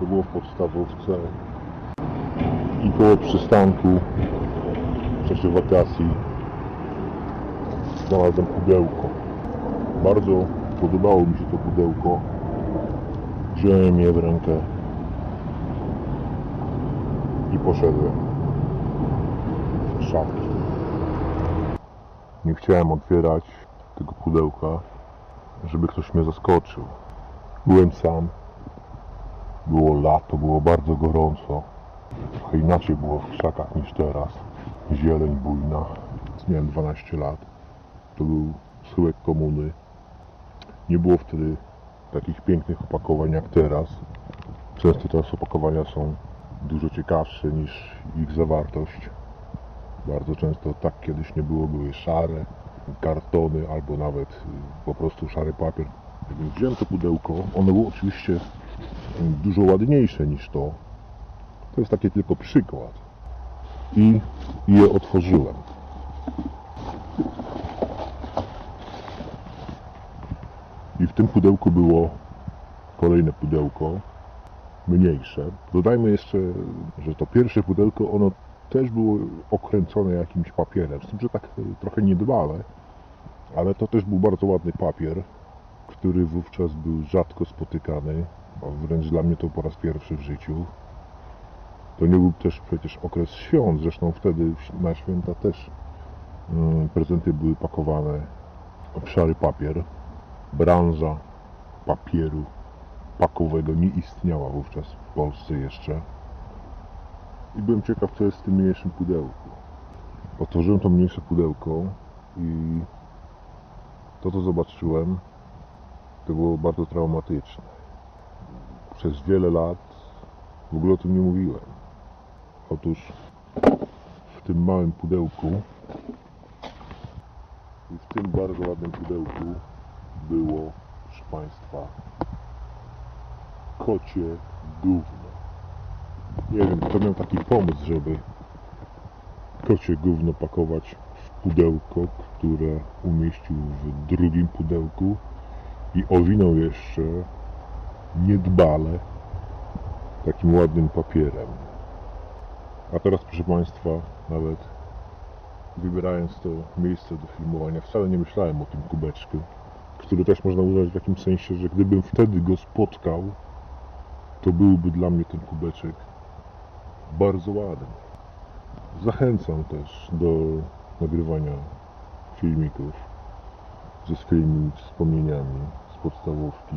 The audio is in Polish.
To było w podstawówce. I koło przystanku w czasie wakacji znalazłem pudełko. Bardzo podobało mi się to pudełko. Wziąłem je w rękę i poszedłem w szafki. Nie chciałem otwierać tego pudełka, żeby ktoś mnie zaskoczył. Byłem sam. Było lato, było bardzo gorąco. Trochę inaczej było w krzakach niż teraz. Zieleń bujna. Miałem 12 lat. To był schyłek komuny. Nie było wtedy takich pięknych opakowań jak teraz. Często teraz opakowania są dużo ciekawsze niż ich zawartość. Bardzo często tak kiedyś nie było, były szare kartony albo nawet po prostu szary papier. Więc wziąłem to pudełko, ono było oczywiście dużo ładniejsze niż to. To jest taki tylko przykład. I je otworzyłem. I w tym pudełku było kolejne pudełko, mniejsze. Dodajmy jeszcze, że to pierwsze pudełko, ono też było okręcone jakimś papierem, z tym, że tak y, trochę niedbale, ale to też był bardzo ładny papier, który wówczas był rzadko spotykany, a wręcz dla mnie to po raz pierwszy w życiu. To nie był też przecież okres świąt, zresztą wtedy na święta też mm, prezenty były pakowane w szary papier. Branża papieru pakowego nie istniała wówczas w Polsce jeszcze. I byłem ciekaw, co jest w tym mniejszym pudełku. Otworzyłem to mniejsze pudełko i to, co zobaczyłem, to było bardzo traumatyczne. Przez wiele lat w ogóle o tym nie mówiłem. Otóż w tym małym pudełku i w tym bardzo ładnym pudełku było, proszę Państwa, kocie gówno. Nie wiem, kto miał taki pomysł, żeby kocie gówno pakować w pudełko, które umieścił w drugim pudełku i owinął jeszcze niedbale takim ładnym papierem. A teraz, proszę Państwa, nawet wybierając to miejsce do filmowania, wcale nie myślałem o tym kubeczku, który też można uznać w takim sensie, że gdybym wtedy go spotkał, to byłby dla mnie ten kubeczek bardzo ładny. Zachęcam też do nagrywania filmików ze swoimi wspomnieniami z podstawówki.